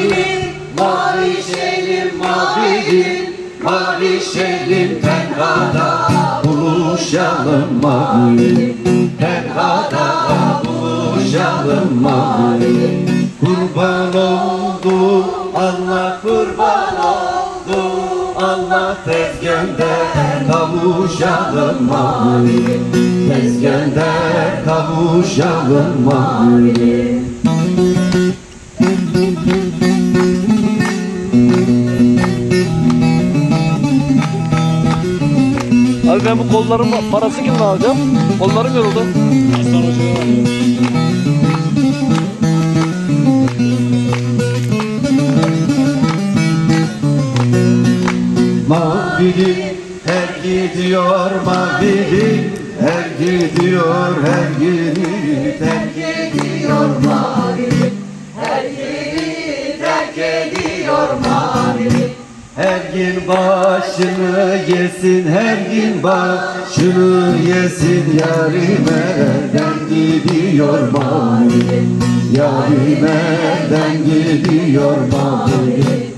mavinin, mavi şehrin mavinin, mavi şehrin tenhada buluşalım mavinin, tenhada buluşalım mavinin. Kurban oldu, Allah kurban oldu, Allah tez kavuşalım mavinin, tez kavuşalım mavinin. Abi ben bu kollarım parası kimden alacağım? Kollarım yoruldu. Aslan Hoca'ya. Mavili her gidiyor mavili her gidiyor her gidiyor her gidiyor mavili her gidiyor her gidiyor gün başını yesin her gün başını yesin. Yarimeden gidiyor mavili yarimeden gidiyor mavili